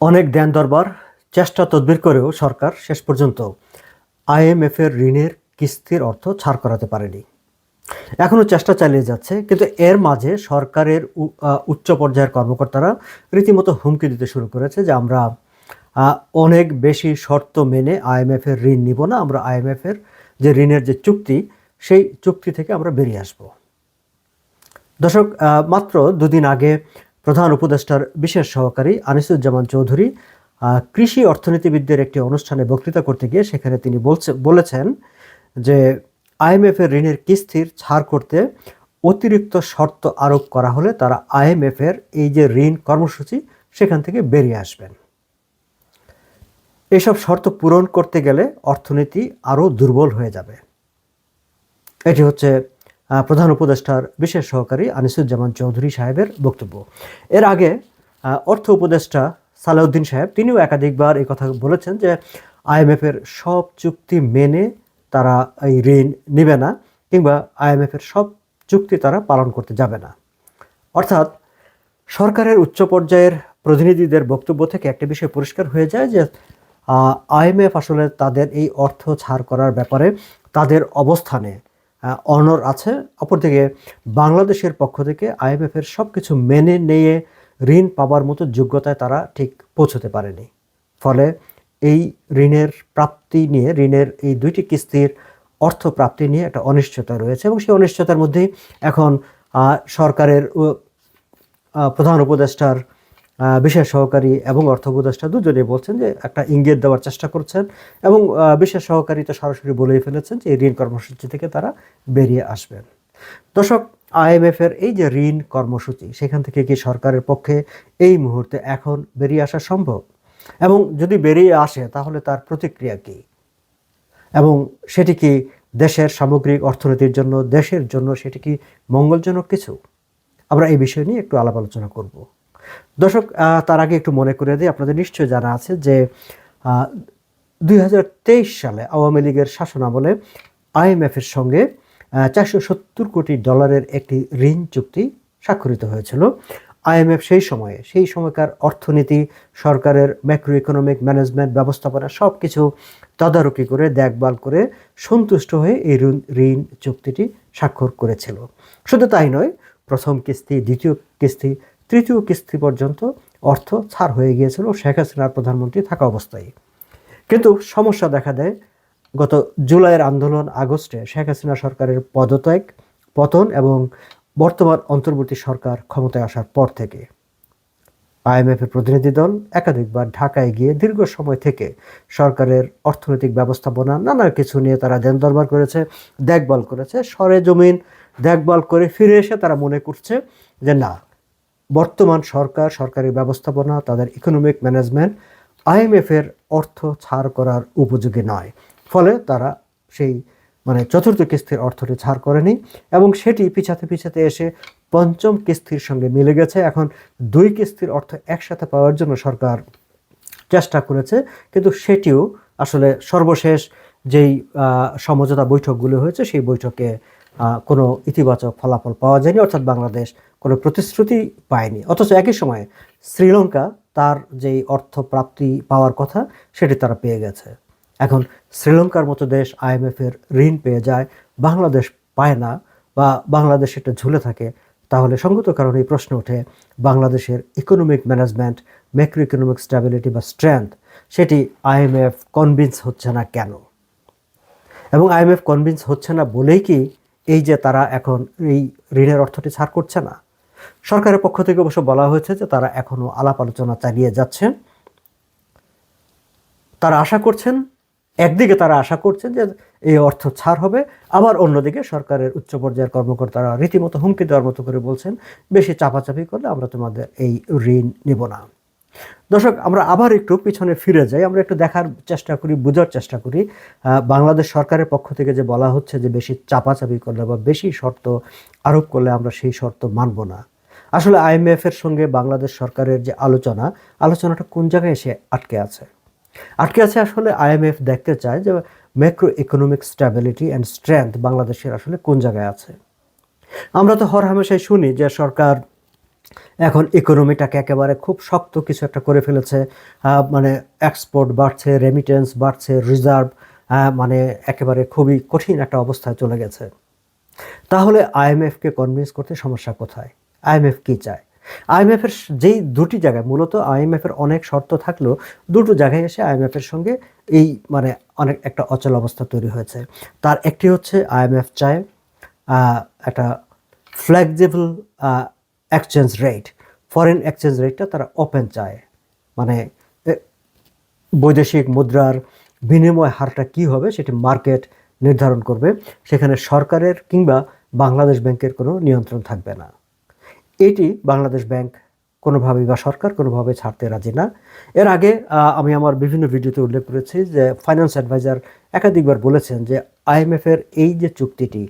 অনেক দেন দরবার, চেষ্টা তদবির করেও সরকার শেষ পর্যন্ত আইএমএফের ঋণের কিস্তির অর্থ ছাড় করাতে পারেনি। এখনও চেষ্টা চালিয়ে যাচ্ছে, কিন্তু এর মাঝে সরকারের উচ্চ পর্যায়ের কর্মকর্তারা রীতিমতো হুমকি দিতে শুরু করেছে যে আমরা অনেক বেশি শর্ত মেনে আইএমএফের ঋণ নিব না, আমরা আইএমএফের যে ঋণের যে চুক্তি, সেই চুক্তি থেকে আমরা বেরিয়ে আসব। দর্শক মাত্র দুদিন আগে প্রধান উপদেষ্টার বিশেষ সহকারী আনিসুজ্জামান চৌধুরী কৃষি অর্থনীতিবিদদের একটি অনুষ্ঠানে বক্তৃতা করতে গিয়ে সেখানে তিনি বলছে, বলেছেন যে আইএমএফ এর ঋণের কিস্তির ছাড় করতে অতিরিক্ত শর্ত আরোপ করা হলে তারা আইএমএফ এর এই যে ঋণ কর্মসূচি সেখান থেকে বেরিয়ে আসবেন। এসব শর্ত পূরণ করতে গেলে অর্থনীতি আরও দুর্বল হয়ে যাবে। এটি হচ্ছে প্রধান উপদেষ্টার বিশেষ সহকারী আনিসুজ্জামান চৌধুরী সাহেবের বক্তব্য। এর আগে অর্থ উপদেষ্টা সালাউদ্দিন সাহেব, তিনিও একাধিকবার এই কথা বলেছেন যে আইএমএফের সব চুক্তি মেনে তারা এই ঋণ নেবে না, কিংবা আইএমএফের সব চুক্তি তারা পালন করতে যাবে না। অর্থাৎ, সরকারের উচ্চ পর্যায়ের প্রতিনিধিদের বক্তব্য থেকে একটা বিষয় পরিষ্কার হয়ে যায় যে আইএমএফ আসলে তাদের এই অর্থ ছাড় করার ব্যাপারে তাদের অবস্থানে অনর আছে। অপরদিকে বাংলাদেশের পক্ষ থেকে আইএমএফের সব কিছু মেনে নিয়ে ঋণ পাবার মতো যোগ্যতায় তারা ঠিক পৌঁছতে পারেনি। ফলে এই ঋণের প্রাপ্তি নিয়ে, ঋণের এই দুইটি কিস্তির অর্থ প্রাপ্তি নিয়ে একটা অনিশ্চয়তা রয়েছে এবং সেই অনিশ্চয়তার মধ্যেই এখন সরকারের প্রধান উপদেষ্টার বিশেষ সহকারী এবং অর্থ উপদেষ্টা দুজনেই বলছেন যে একটা ইঙ্গিত দেওয়ার চেষ্টা করছেন এবং বিশেষ সহকারী তো সরাসরি বলেই ফেলেছেন যে ঋণ কর্মসূচি থেকে তারা বেরিয়ে আসবেন। দর্শক আইএমএফ এর এই যে ঋণ কর্মসূচি, সেখান থেকে কি সরকারের পক্ষে এই মুহূর্তে এখন বেরিয়ে আসা সম্ভব? এবং যদি বেরিয়ে আসে, তাহলে তার প্রতিক্রিয়া কী? এবং সেটি কি দেশের সামগ্রিক অর্থনীতির জন্য, দেশের জন্য সেটি কি মঙ্গলজনক কিছু? আমরা এই বিষয় নিয়ে একটু আলাপ আলোচনা করব। দর্শক তার আগে একটু মনে করে দিই, আপনাদের নিশ্চয়ই জানা আছে যে দুই হাজার তেইশ সালে আওয়ামী লীগের শাসনামলে আইএমএফের সঙ্গে চারশো সত্তর কোটি ডলারের একটি ঋণ চুক্তি স্বাক্ষরিত হয়েছিল। আইএমএফ সেই সময়ে, সেই সময়কার অর্থনীতি, সরকারের ম্যাক্রো ইকোনমিক ম্যানেজমেন্ট ব্যবস্থাপনা সব কিছু তদারকি করে, দেখভাল করে সন্তুষ্ট হয়ে এই ঋণ ঋণ চুক্তিটি স্বাক্ষর করেছিল। শুধু তাই নয়, প্রথম কিস্তি, দ্বিতীয় কিস্তি তৃতীয় কিস্তি পর্যন্ত অর্থ ছাড় হয়ে গিয়েছিল শেখ হাসিনার প্রধানমন্ত্রী থাকা অবস্থায়। কিন্তু সমস্যা দেখা দেয়, গত জুলাইয়ের আন্দোলন আগস্টে শেখ হাসিনা সরকারের পদত্যাগ, পতন এবং বর্তমান অন্তর্বর্তী সরকার ক্ষমতায় আসার পর থেকে। আইএমএফের প্রতিনিধি দল একাধিকবার ঢাকায় গিয়ে দীর্ঘ সময় থেকে সরকারের অর্থনৈতিক ব্যবস্থাপনা, নানা কিছু নিয়ে তারা দেন দরবার করেছে, দেখভাল করেছে, সরে জমিন দেখভাল করে ফিরে এসে তারা মনে করছে যে না বর্তমান সরকার, সরকারি ব্যবস্থাপনা, তাদের ইকোনমিক ম্যানেজমেন্ট আইএমএফের অর্থ ছাড় করার উপযোগী নয়। ফলে তারা সেই মানে চতুর্থ কিস্তির অর্থটি ছাড় করেনি এবং সেটি পিছাতে পিছাতে এসে পঞ্চম কিস্তির সঙ্গে মিলে গেছে। এখন দুই কিস্তির অর্থ একসাথে পাওয়ার জন্য সরকার চেষ্টা করেছে, কিন্তু সেটিও আসলে সর্বশেষ যেই সমঝোতা বৈঠকগুলো হয়েছে, সেই বৈঠকে কোনো ইতিবাচক ফলাফল পাওয়া যায়নি, অর্থাৎ বাংলাদেশ কোনো প্রতিশ্রুতি পায়নি। অথচ একই সময়ে শ্রীলঙ্কা তার যেই অর্থ প্রাপ্তি পাওয়ার কথা, সেটি তারা পেয়ে গেছে। এখন শ্রীলঙ্কার মতো দেশ আইএমএফের ঋণ পেয়ে যায়, বাংলাদেশ পায় না বা বাংলাদেশ এটা ঝুলে থাকে, তাহলে সঙ্গত কারণে এই প্রশ্ন ওঠে, বাংলাদেশের economic management macro economic stability বা স্ট্রেংথ সেটি আইএমএফ কনভিন্স হচ্ছে না কেন? এবং আইএমএফ কনভিন্স হচ্ছে না বলেই কি এই যে তারা এখন এই ঋণের অর্থটি ছাড় করছে না, সরকারের পক্ষ থেকে অবশ্য বলা হয়েছে যে তারা এখনও আলাপ আলোচনা চালিয়ে যাচ্ছেন। তারা আশা করছেন, একদিকে তারা আশা করছেন যে এই অর্থ ছাড় হবে, আবার অন্যদিকে সরকারের উচ্চ পর্যায়ের কর্মকর্তারা রীতিমতো হুমকি দেওয়ার মতো করে বলছেন, বেশি চাপাচাপি করলে আমরা তোমাদের এই ঋণ নেব না। দর্শক, আমরা আবার একটু পিছনে ফিরে যাই। আমরা একটু দেখার চেষ্টা করি, বোঝার চেষ্টা করি। বাংলাদেশ সরকারের পক্ষ থেকে যে বলা হচ্ছে যে বেশি চাপাচাপি করলে বা বেশি শর্ত আরোপ করলে আমরা সেই শর্ত মানব না। আসলে আইএমএফ এর সঙ্গে বাংলাদেশ সরকারের যে আলোচনা, আলোচনাটা কোন জায়গায় এসে আটকে আছে? আটকে আছে আসলে আইএমএফ দেখতে চায় যে macro economic stability and strength বাংলাদেশের আসলে কোন জায়গায় আছে। আমরা তো হর হামেশাই শুনি যে সরকার এখন ইকোনমিটাকে একেবারে খুব শক্ত কিছু একটা করে ফেলেছে। মানে এক্সপোর্ট বাড়ছে রেমিটেন্স বাড়ছে রিজার্ভ মানে একেবারে খুবই কঠিন একটা অবস্থায় চলে গেছে। তাহলে আইএমএফকে কনভিন্স করতে সমস্যা কোথায়? আইএমএফ কি চায়? আইএমএফের যেই দুটি জায়গায়, মূলত আইএমএফের অনেক শর্ত থাকলেও দুটো জায়গায় এসে আইএমএফের সঙ্গে এই মানে অনেক একটা অচল অবস্থা তৈরি হয়েছে। তার একটি হচ্ছে আইএমএফ চায় একটা flexible exchange rate foreign exchange রেটটা তারা ওপেন চায়। মানে বৈদেশিক মুদ্রার বিনিময় হারটা কি হবে সেটি মার্কেট নির্ধারণ করবে। সেখানে সরকারের কিংবা বাংলাদেশ ব্যাংকের কোনো নিয়ন্ত্রণ থাকবে না। এটি বাংলাদেশ ব্যাংক কোনোভাবেই বা সরকার কোনোভাবে ছাড়তে রাজি না। এর আগে আমি আমার বিভিন্ন ভিডিওতে উল্লেখ করেছি যে ফাইন্যান্স অ্যাডভাইজার একাধিকবার বলেছেন যে আইএমএফের এই যে চুক্তিটি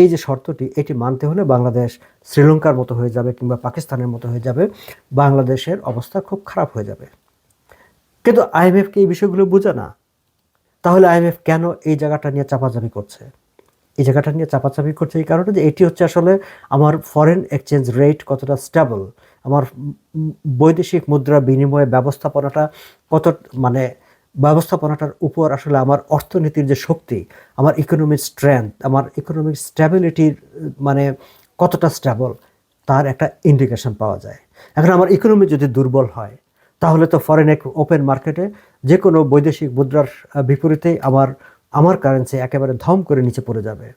এই যে শর্তটি, এটি মানতে হলে বাংলাদেশ শ্রীলঙ্কার মতো হয়ে যাবে কিংবা পাকিস্তানের মতো হয়ে যাবে, বাংলাদেশের অবস্থা খুব খারাপ হয়ে যাবে। কিন্তু আইএমএফকে এই বিষয়গুলো বোঝে না? তাহলে আইএমএফ কেন এই জায়গাটা নিয়ে চাপাচাপি করছে? এই জায়গাটা নিয়ে চাপাচাপি করছে এই কারণে যে এটি হচ্ছে আসলে আমার ফরেন এক্সচেঞ্জ রেট কতটা স্টেবল আমার বৈদেশিক মুদ্রা বিনিময় ব্যবস্থাপনাটা কত মানে ব্যবস্থাপনাটার উপর আসলে আমার অর্থনীতির যে শক্তি, আমার ইকোনমিক স্ট্রেংথ আমার ইকোনমিক স্ট্যাবিলিটির মানে কতটা স্টেবল তার একটা ইন্ডিকেশন পাওয়া যায়। এখন আমার ইকোনমি যদি দুর্বল হয়, তাহলে তো ফরেন এক ওপেন মার্কেটে যে কোনো বৈদেশিক মুদ্রার বিপরীতেই আমার আমার কারেন্সি একেবারে ধম করে নিচে পড়ে যাবে।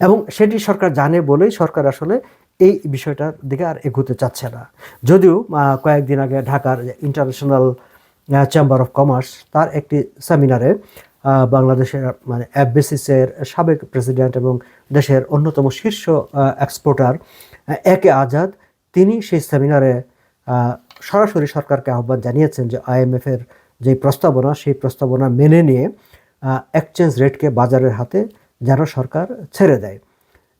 এবং সেটি সরকার জানে বলেই সরকার আসলে এই বিষয়টার দিকে আর এগোতে চাচ্ছে না। যদিও কয়েকদিন আগে ঢাকার ইন্টারন্যাশনাল চেম্বার অফ কমার্স তার একটি সেমিনারে বাংলাদেশের মানে অ্যাববেসিসের সাবেক প্রেসিডেন্ট এবং দেশের অন্যতম শীর্ষ এক্সপোর্টার একে আজাদ, তিনি সেই সেমিনারে সরাসরি সরকারকে আহ্বান জানিয়েছেন যে আইএমএফের যে প্রস্তাবনা, সেই প্রস্তাবনা মেনে নিয়ে এক্সচেঞ্জ রেটকে বাজারের হাতে যেন সরকার ছেড়ে দেয়।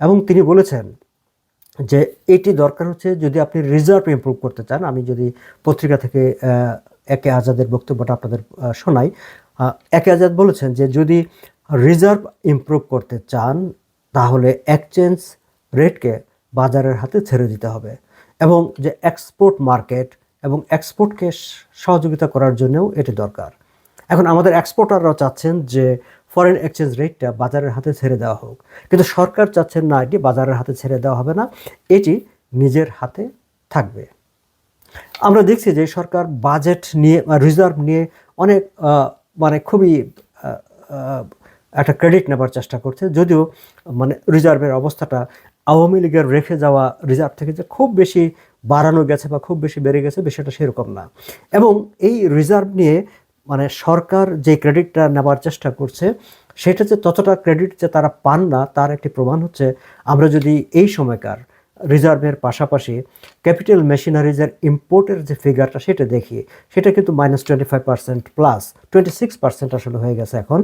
এবং তিনি বলেছেন যে এটি দরকার হচ্ছে যদি আপনি রিজার্ভ ইমপ্রুভ করতে চান, আমি যদি পত্রিকা থেকে একে আজাদের বক্তব্যটা আপনাদের শোনাই। একে আজাদ বলেছেন যে, যদি রিজার্ভ ইমপ্রুভ করতে চান, তাহলে এক্সচেঞ্জ রেটকে বাজারের হাতে ছেড়ে দিতে হবে এবং যে এক্সপোর্ট মার্কেট এবং এক্সপোর্টকে সহযোগিতা করার জন্যও এটি দরকার। এখন আমাদের এক্সপোর্টাররাও চাচ্ছেন যে ফরেন এক্সচেঞ্জ রেটটা বাজারের হাতে ছেড়ে দেওয়া হোক। কিন্তু সরকার চাচ্ছেন না এটি বাজারের হাতে ছেড়ে দেওয়া হবে না, এটি নিজের হাতে থাকবে। আমরা দেখছি যে সরকার বাজেট নিয়ে রিজার্ভ নিয়ে অনেক মানে খুবই একটা ক্রেডিট নেবার চেষ্টা করছে। যদিও মানে রিজার্ভের অবস্থাটা আওয়ামী লীগের রেখে যাওয়া রিজার্ভ থেকে যে খুব বেশি বাড়ানো গেছে বা খুব বেশি বেড়ে গেছে বিষয়টা সেরকম না। এবং এই রিজার্ভ নিয়ে মানে সরকার যে ক্রেডিটটা নেবার চেষ্টা করছে, সেটা যে ততটা ক্রেডিট যে তারা পান না, তার একটি প্রমাণ হচ্ছে, আমরা যদি এই সময়কার রিজার্ভের পাশাপাশি ক্যাপিটাল মেশিনারিজের ইম্পোর্টের যে ফিগারটা সেটা দেখি। সেটা কিন্তু minus twenty five percent plus twenty six percent আসলে হয়ে গেছে এখন।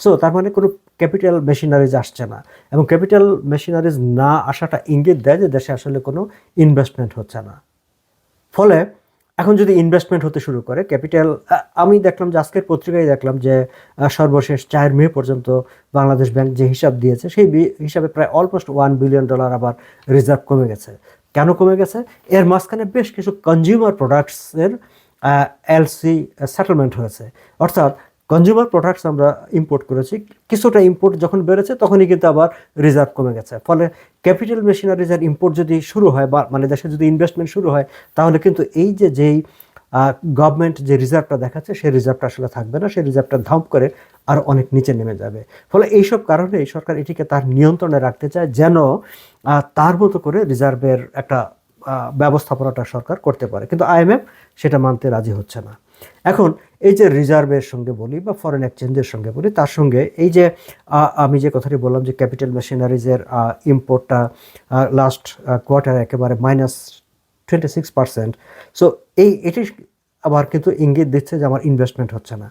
সো তার মানে কোনো ক্যাপিটাল মেশিনারিজ আসছে না। এবং ক্যাপিটাল মেশিনারিজ না আসাটা ইঙ্গিত দেয় যে দেশে আসলে কোনো ইনভেস্টমেন্ট হচ্ছে না। ফলে এখন যদি ইনভেস্টমেন্ট হতে শুরু করে ক্যাপিটাল আমি দেখলাম যে আজকের পত্রিকায় দেখলাম যে সর্বশেষ চার মে পর্যন্ত বাংলাদেশ ব্যাংক যে হিসাব দিয়েছে, সেই হিসাবে প্রায় অলমোস্ট ওয়ান বিলিয়ন ডলার আবার রিজার্ভ কমে গেছে। কেন কমে গেছে? এর মাঝখানে বেশ কিছু কনজিউমার প্রোডাক্টসের এলসি সেটেলমেন্ট হয়েছে। অর্থাৎ কনজিউমার প্রোডাক্টস আমরা ইম্পোর্ট করেছি। কিছুটা ইম্পোর্ট যখন বেড়েছে, তখনই কিন্তু আবার রিজার্ভ কমে গেছে। ফলে ক্যাপিটাল মেশিনারিজের ইম্পোর্ট যদি শুরু হয় বা মানে দেশে যদি ইনভেস্টমেন্ট শুরু হয়, তাহলে কিন্তু এই যে যেই গভর্নমেন্ট যে রিজার্ভটা দেখাচ্ছে, সেই রিজার্ভটা আসলে থাকবে না। সেই রিজার্ভটা ধাপ করে আর অনেক নিচে নেমে যাবে। ফলে এইসব কারণে এই সরকার এটিকে তার নিয়ন্ত্রণে রাখতে চায়, যেন তার মতো করে রিজার্ভের একটা ব্যবস্থাপনাটা সরকার করতে পারে। কিন্তু আইএমএফ সেটা মানতে রাজি হচ্ছে না। এখন এই যে রিজার্ভের সঙ্গে বলি বা ফরেন এক্সচেঞ্জের সঙ্গে বলি, তার সঙ্গে এই যে আমি যে কথাটি বললাম যে ক্যাপিটাল মেশিনারিজের ইম্পোর্টটা লাস্ট কোয়ার্টার একেবারে minus twenty six percent so এই, এটি আবার কিন্তু ইঙ্গিত দিচ্ছে যে আমার ইনভেস্টমেন্ট হচ্ছে না।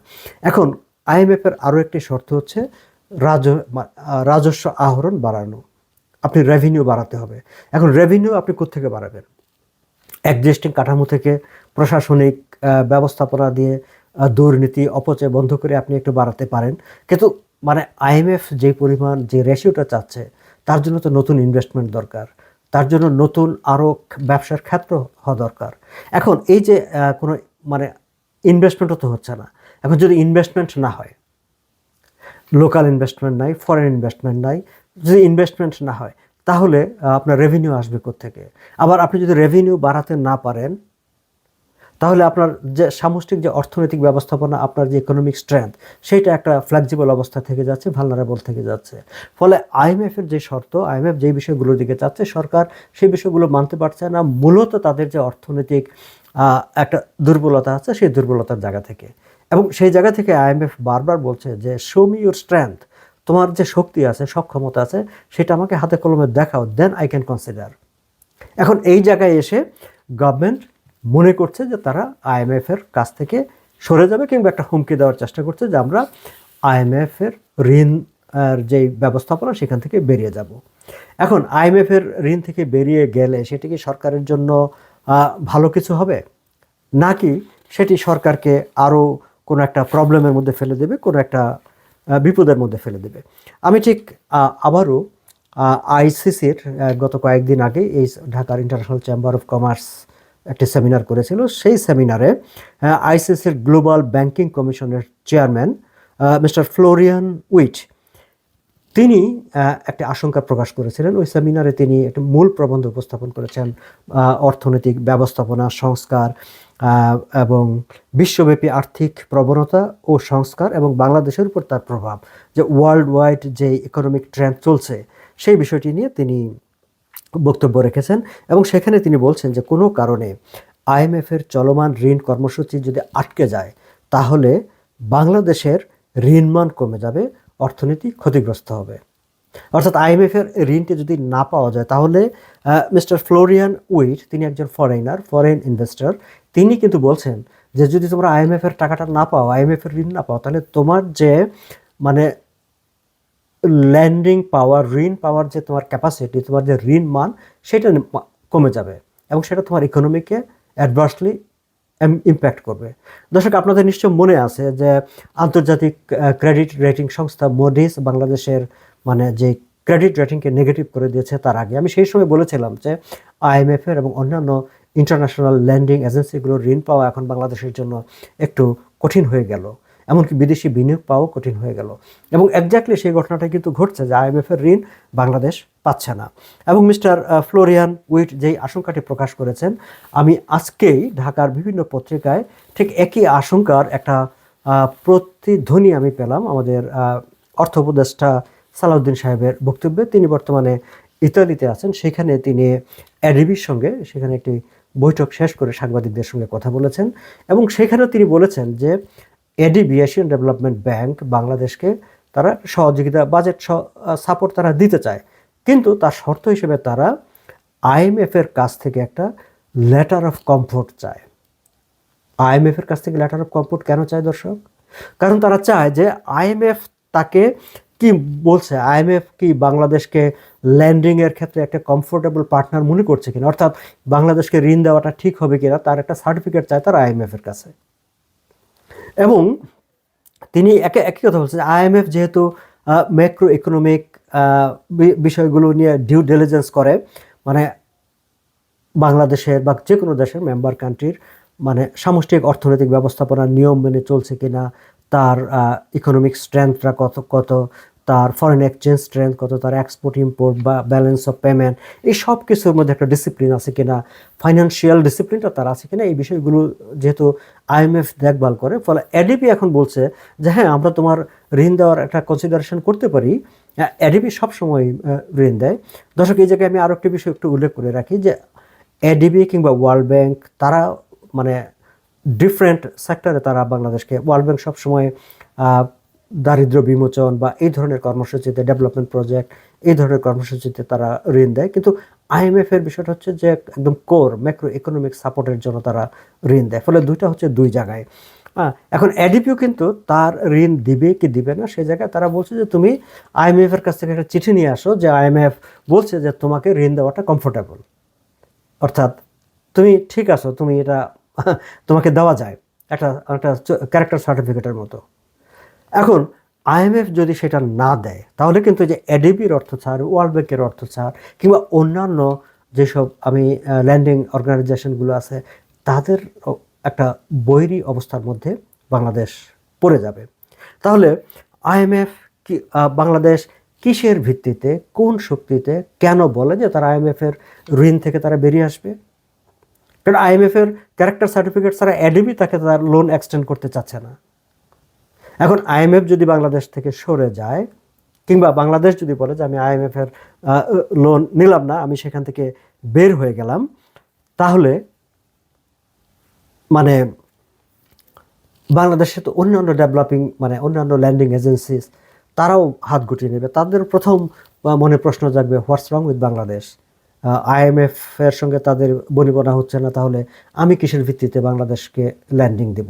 এখন আইএমএফের আরও একটি শর্ত হচ্ছে রাজ রাজস্ব আহরণ বাড়ানো। আপনি রেভিনিউ বাড়াতে হবে। এখন রেভিনিউ আপনি কোত্থেকে বাড়াবেন? এক্সিস্টিং কাঠামো থেকে প্রশাসনিক ব্যবস্থাপনা দিয়ে দুর্নীতি, অপচয় বন্ধ করে আপনি একটু বাড়াতে পারেন। কিন্তু মানে আইএমএফ যে পরিমাণ যে রেশিওটা চাচ্ছে, তার জন্য তো নতুন ইনভেস্টমেন্ট দরকার। তার জন্য নতুন আরও ব্যবসার ক্ষেত্র হওয়া দরকার। এখন এই যে কোনো মানে ইনভেস্টমেন্টও তো হচ্ছে না। এখন যদি ইনভেস্টমেন্ট না হয় লোকাল ইনভেস্টমেন্ট নাই ফরেন ইনভেস্টমেন্ট নাই, যদি ইনভেস্টমেন্ট না হয়, তাহলে আপনার রেভিনিউ আসবে থেকে আবার আপনি যদি রেভিনিউ বাড়াতে না পারেন তাহলে আপনার যে সামষ্টিক যে অর্থনৈতিক ব্যবস্থাপনা, আপনার যে ইকোনমিক স্ট্রেংথ সেটা একটা ফ্লেক্সিবল অবস্থা থেকে যাচ্ছে ভালনারেবল থেকে যাচ্ছে। ফলে আইএমএফের যে শর্ত আইএমএফ যেই বিষয়গুলোর দিকে যাচ্ছে, সরকার সেই বিষয়গুলো মানতে পারছে না। মূলত তাদের যে অর্থনৈতিক একটা দুর্বলতা আছে, সেই দুর্বলতার জায়গা থেকে। এবং সেই জায়গা থেকে আইএমএফ বারবার বলছে যে শো মি ইউর স্ট্রেংথ তোমার যে শক্তি আছে, সক্ষমতা আছে, সেটা আমাকে হাতে কলমে দেখাও দেন আই ক্যান কনসিডার এখন এই জায়গায় এসে গভর্নমেন্ট মনে করছে যে তারা আইএমএফ এর কাছ থেকে সরে যাবে কিংবা একটা হুমকি দেওয়ার চেষ্টা করছে যে আমরা আইএমএফ এর ঋণ যে ব্যবস্থাপনা সেখান থেকে বেরিয়ে যাব। এখন আইএমএফ এর ঋণ থেকে বেরিয়ে গেলে সেটি কি সরকারের জন্য ভালো কিছু হবে? নাকি সেটি সরকারকে আরও কোনো একটা প্রবলেমের মধ্যে ফেলে দেবে, কোনো একটা বিপদের মধ্যে ফেলে দেবে? আমি ঠিক আবারও আইসিসির গত কয়েকদিন আগে এই ঢাকার ইন্টারন্যাশনাল চেম্বার অফ কমার্স একটি সেমিনার করেছিল। সেই সেমিনারে আইসিসির গ্লোবাল ব্যাংকিং কমিশনের চেয়ারম্যান মিস্টার ফ্লোরিয়ান উইট তিনি একটা আশঙ্কা প্রকাশ করেছিলেন। ওই সেমিনারে তিনি একটা মূল প্রবন্ধ উপস্থাপন করেছেন অর্থনৈতিক ব্যবস্থাপনা, সংস্কার এবং বিশ্বব্যাপী আর্থিক প্রবণতা ও সংস্কার এবং বাংলাদেশের উপর তার প্রভাব। যে ওয়ার্ল্ড ওয়াইড যে ইকোনমিক ট্রেন্ড চলছে, সেই বিষয়টি নিয়ে তিনি বক্তব্য রেখেছেন এবং সেখানে তিনি বলছেন যে কোনো কারণে আইএমএফের চলমান ঋণ কর্মসূচি যদি আটকে যায়, তাহলে বাংলাদেশের ঋণমান কমে যাবে, অর্থনীতি ক্ষতিগ্রস্ত হবে। অর্থাৎ আইএমএফের ঋণটি যদি না পাওয়া যায়, তাহলে মিস্টার ফ্লোরিয়ান উইট, তিনি একজন ফরেনার ফরেন ইনভেস্টর, তিনি কিন্তু বলছেন যে যদি তোমরা আইএমএফের টাকাটা না পাও, আইএমএফের ঋণ না পাও, তাহলে তোমার যে মানে ল্যান্ডিং পাওয়ার ঋণ পাওয়ার যে তোমার ক্যাপাসিটি তোমার যে ঋণ মান, সেটা কমে যাবে এবং সেটা তোমার ইকোনমিকে অ্যাডভার্সলি ইম্প্যাক্ট করবে। দর্শক, আপনাদের নিশ্চয় মনে আছে যে আন্তর্জাতিক ক্রেডিট রেটিং সংস্থা মোডিস বাংলাদেশের মানে যে ক্রেডিট রেটিংকে নেগেটিভ করে দিয়েছে তার আগে। আমি সেই সময় বলেছিলাম যে আইএমএফের এবং অন্যান্য ইন্টারন্যাশনাল ল্যান্ডিং এজেন্সিগুলোর ঋণ পাওয়া এখন বাংলাদেশের জন্য একটু কঠিন হয়ে গেল। এমনকি বিদেশি বিনিয়োগ পাওয়া কঠিন হয়ে গেল। এবং একজাক্টলি সেই ঘটনাটা কিন্তু ঘটছে যে আইএমএফ এর ঋণ বাংলাদেশ পাচ্ছে না। এবং মিস্টার ফ্লোরিয়ান উইট যেই আশঙ্কাটি প্রকাশ করেছেন, আমি আজকেই ঢাকার বিভিন্ন পত্রিকায় ঠিক একই আশঙ্কার একটা প্রতিধ্বনি আমি পেলাম আমাদের অর্থ উপদেষ্টা সালাউদ্দিন সাহেবের বক্তব্যে। তিনি বর্তমানে ইতালিতে আছেন। সেখানে তিনি অ্যাডিবির সঙ্গে, সেখানে একটি বৈঠক শেষ করে সাংবাদিকদের সঙ্গে কথা বলেছেন। এবং সেখানেও তিনি বলেছেন যে এডিবি এশিয়ান ডেভেলপমেন্ট ব্যাংক বাংলাদেশকে তারা সহযোগিতা বাজেট সাপোর্ট তারা দিতে চায়। কিন্তু তার শর্ত হিসেবে তারা আইএমএফ এর কাছ থেকে একটা লেটার অফ কমফোর্ট চায়। আইএমএফ এর কাছ থেকে লেটার অফ কমফোর্ট কেন চায় দর্শক? কারণ তারা চায় যে আইএমএফ তাকে কি বলছে? আইএমএফ কি বাংলাদেশকে ল্যান্ডিং এর ক্ষেত্রে একটা কমফোর্টেবল পার্টনার মনে করছে কিনা? অর্থাৎ বাংলাদেশকে ঋণ দেওয়াটা ঠিক হবে কিনা? তার একটা সার্টিফিকেট চায় তার আইএমএফ এর কাছে। এবং তিনি একে, একই কথা বলছেন আইএমএফ যেহেতু ম্যাক্রো ইকোনমিক বিষয়গুলো নিয়ে ডিউ ডিলিজেন্স করে মানে বাংলাদেশের বা যে কোনো দেশের মেম্বার কান্ট্রির মানে সামষ্টিক অর্থনৈতিক ব্যবস্থাপনার নিয়ম মেনে চলছে কিনা, তার ইকোনমিক স্ট্রেংথটা কত কত তার ফরেন এক্সচেঞ্জ স্ট্রেংথ কত তার এক্সপোর্ট ইম্পোর্ট বা ব্যালেন্স অফ পেমেন্ট এই সব কিছুর মধ্যে একটা ডিসিপ্লিন আছে কিনা ফাইন্যান্সিয়াল ডিসিপ্লিনটা তার আছে কিনা এই বিষয়গুলো যেহেতু আইএমএফ দেখভাল করে ফলে এডিপি এখন বলছে যে হ্যাঁ আমরা তোমার ঋণ দেওয়ার একটা কনসিডারেশন করতে পারি। এডিপি সবসময় আহ, ঋণ দেয়। দর্শক এই জায়গায় আমি আরও একটি বিষয় একটু উল্লেখ করে রাখি যে এডিবি কিংবা ওয়ার্ল্ড ব্যাংক তারা মানে ডিফারেন্ট সেক্টরে তারা বাংলাদেশকে ওয়ার্ল্ড ব্যাংক সবসময় আহ, দারিদ্র্য বিমোচন বা এই ধরনের কর্মসূচিতে ডেভেলপমেন্ট প্রজেক্ট এই ধরনের কর্মসূচিতে তারা ঋণ দেয়। কিন্তু আইএমএফ এর বিষয়টা হচ্ছে যে একদম কোর ম্যাক্রো ইকোনমিক সাপোর্টের জন্য তারা ঋণ দেয়। ফলে দুইটা হচ্ছে দুই জায়গায়। হ্যাঁ এখন এডিপিও কিন্তু তার ঋণ দিবে কি দিবে না সেই জায়গায় তারা বলছে যে তুমি আইএমএফ এর কাছ থেকে একটা চিঠি নিয়ে আসো যে আইএমএফ বলছে যে তোমাকে ঋণ দেওয়াটা কমফোর্টেবল অর্থাৎ তুমি ঠিক আছো তুমি এটা তোমাকে দেওয়া যায়। একটা একটা ক্যারেক্টার সার্টিফিকেটের মতো। এখন আইএমএফ যদি সেটা না দেয়, তাহলে কিন্তু যে এডিবির অর্থ ছাড় ওয়ার্ল্ড ব্যাংকের অর্থ ছাড়, কিংবা অন্যান্য যেসব আমি ল্যান্ডিং অর্গানাইজেশনগুলো আছে, তাদের একটা বৈরী অবস্থার মধ্যে বাংলাদেশ পড়ে যাবে। তাহলে আইএমএফ কি বাংলাদেশ কিসের ভিত্তিতে, কোন শক্তিতে কেন বলে যে তারা আইএমএফ এর ঋণ থেকে তারা বেরিয়ে আসবে? কারণ আইএমএফ এর ক্যারেক্টার সার্টিফিকেট ছাড়া অ্যাডিবি তাকে তার লোন এক্সটেন্ড করতে চাচ্ছে না। এখন আইএমএফ যদি বাংলাদেশ থেকে সরে যায়, কিংবা বাংলাদেশ যদি বলে যে আমি আইএমএফ এর লোন নিলাম না, আমি সেখান থেকে বের হয়ে গেলাম, তাহলে মানে বাংলাদেশে তো অন্যান্য ডেভেলপিং মানে অন্যান্য ল্যান্ডিং এজেন্সিস, তারাও হাত গুটিয়ে নেবে। তাদের প্রথম মনে প্রশ্ন জাগবে, what's wrong with Bangladesh? IMF এর সঙ্গে তাদের বনিবনা হচ্ছে না, তাহলে আমি কিসের ভিত্তিতে বাংলাদেশকে ল্যান্ডিং দেব?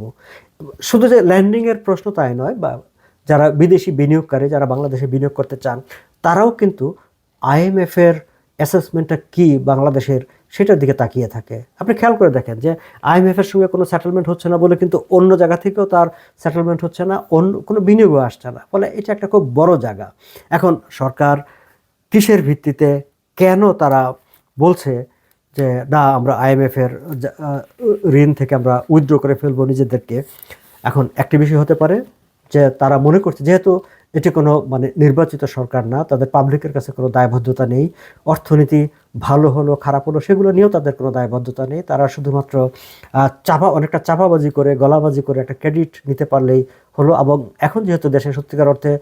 শুধু যে ল্যান্ডিংয়ের প্রশ্ন তাই নয়, বা যারা বিদেশি বিনিয়োগকারী, যারা বাংলাদেশে বিনিয়োগ করতে চান, তারাও কিন্তু আইএমএফের অ্যাসেসমেন্টটা কি বাংলাদেশের সেটার দিকে তাকিয়ে থাকে। আপনি খেয়াল করে দেখেন যে আইএমএফের সঙ্গে কোনো সেটেলমেন্ট হচ্ছে না বলে কিন্তু অন্য জায়গা থেকেও তার সেটেলমেন্ট হচ্ছে না, অন্য কোনো বিনিয়োগও আসছে না। ফলে এটা একটা খুব বড় জায়গা। এখন সরকার কিসের ভিত্তিতে কেন তারা বলছে যে, না, আমরা আইএমএফ এর, যা- ঋণ থেকে আমরা উইথড্র করে ফেলব নিজেদেরকে। এখন একটি বিষয় হতে পারে যে, তারা মনে করছে, যেহেতু এটি কোনো মানে নির্বাচিত সরকার না, তাদের পাবলিকের কাছে কোনো দায়বদ্ধতা নেই, অর্থনীতি ভালো হলো, খারাপ হলো, সেগুলো নিয়েও তাদের কোনো দায়বদ্ধতা নেই। তারা শুধুমাত্র চাপা, অনেকটা চাপাবাজি করে, গলাবাজি করে একটা ক্রেডিট নিতে পারলেই হলো এবং এখন যেহেতু দেশে সত্যিকার অর্থে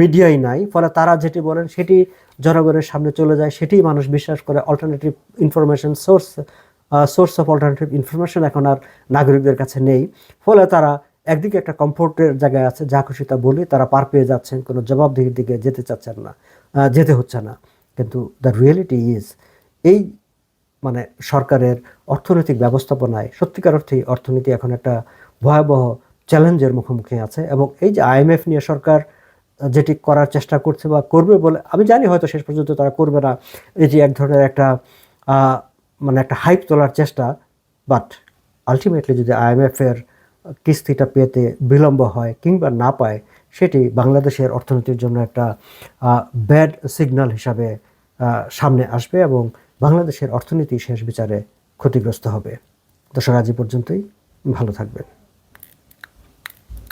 মিডিয়াই নাই। ফলে তারা যেটি বলেন, সেটি জনগণের সামনে চলে যায়। সেটি মানুষ বিশ্বাস করে alternative information source source of alternative information এখন আর নাগরিকদের কাছে নেই। ফলে তারা একদিকে একটা কমফোর্টের জায়গায় আছে, যা খুশি তা বলে, তারা পার পেয়ে যাচ্ছেন, কোনো জবাবদিহির দিকে যেতে চাচ্ছেন না যেতে হচ্ছে না। কিন্তু দ্য রিয়েলিটি ইজ এই মানে সরকারের অর্থনৈতিক ব্যবস্থাপনায় সত্যিকার অর্থেই অর্থনীতি এখন একটা ভয়াবহ চ্যালেঞ্জের মুখোমুখি আছে এবং এই যে আইএমএফ নিয়ে সরকার যেটি করার চেষ্টা করছে বা করবে বলে আমি জানি হয়তো শেষ পর্যন্ত তারা করবে না। এই যে এক ধরনের একটা মানে একটা হাইপ তোলার চেষ্টা বাট আলটিমেটলি যদি আইএমএফের কিস্তিটা পেতে বিলম্ব হয় কিংবা না পায়, সেটি বাংলাদেশের অর্থনীতির জন্য একটা ব্যাড সিগন্যাল হিসাবে সামনে আসবে এবং বাংলাদেশের অর্থনীতি শেষ বিচারে ক্ষতিগ্রস্ত হবে। দর্শক, আজ পর্যন্তই। ভালো থাকবেন।